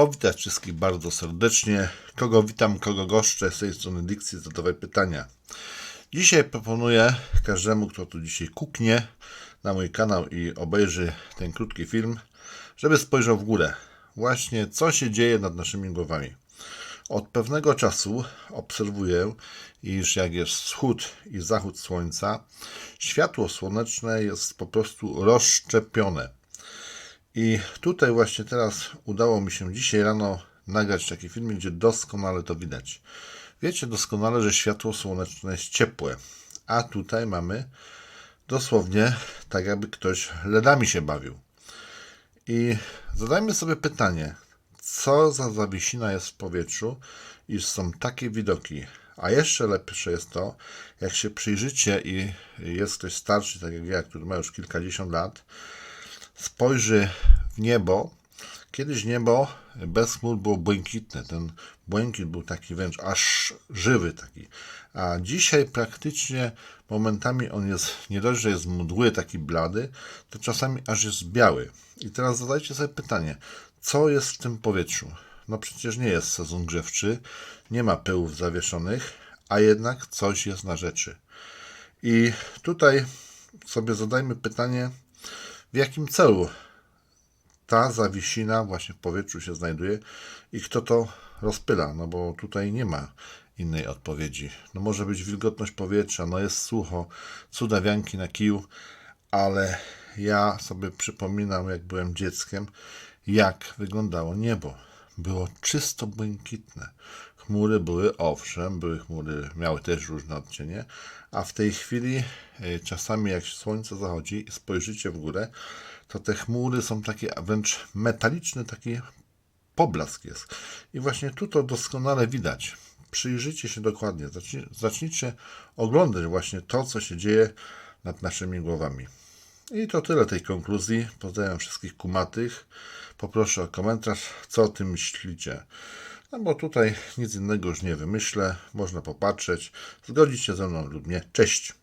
Powitać wszystkich bardzo serdecznie. Kogo witam, kogo goszczę, z tej strony dykcji zadawaj pytania. Dzisiaj proponuję każdemu, kto tu dzisiaj kuknie na mój kanał i obejrzy ten krótki film, żeby spojrzał w górę. Właśnie co się dzieje nad naszymi głowami. Od pewnego czasu obserwuję, iż jak jest wschód i zachód słońca, światło słoneczne jest po prostu rozszczepione. I tutaj właśnie teraz udało mi się dzisiaj rano nagrać taki film, gdzie doskonale to widać. Wiecie doskonale, że światło słoneczne jest ciepłe, a tutaj mamy dosłownie tak, jakby ktoś ledami się bawił. I zadajmy sobie pytanie, co za zawiesina jest w powietrzu, iż są takie widoki. A jeszcze lepsze jest to, jak się przyjrzycie i jest ktoś starszy, tak jak ja, który ma już kilkadziesiąt lat, spojrzy w niebo. Kiedyś niebo bez chmur było błękitne. Ten błękit był taki wręcz aż żywy taki. A dzisiaj praktycznie momentami on jest, nie dość, że jest mdły, taki blady, to czasami aż jest biały. I teraz zadajcie sobie pytanie, co jest w tym powietrzu? No przecież nie jest sezon grzewczy, nie ma pyłów zawieszonych, a jednak coś jest na rzeczy. I tutaj sobie zadajmy pytanie, w jakim celu ta zawiesina właśnie w powietrzu się znajduje i kto to rozpyla, no bo tutaj nie ma innej odpowiedzi. No może być wilgotność powietrza, no jest sucho, cudawianki na kiju, ale ja sobie przypominam, jak byłem dzieckiem, jak wyglądało niebo. Było czysto błękitne. Chmury były, owszem, były chmury, miały też różne odcienie, a w tej chwili e, czasami jak słońce zachodzi i spojrzycie w górę, to te chmury są takie wręcz metaliczne, taki poblask jest. I właśnie tu to doskonale widać. Przyjrzyjcie się dokładnie, zacznij, zacznijcie oglądać właśnie to, co się dzieje nad naszymi głowami. I to tyle tej konkluzji. Pozdrawiam wszystkich kumatych. Poproszę o komentarz, co o tym myślicie. No bo tutaj nic innego już nie wymyślę. Można popatrzeć, zgodzić się ze mną lub nie. Cześć!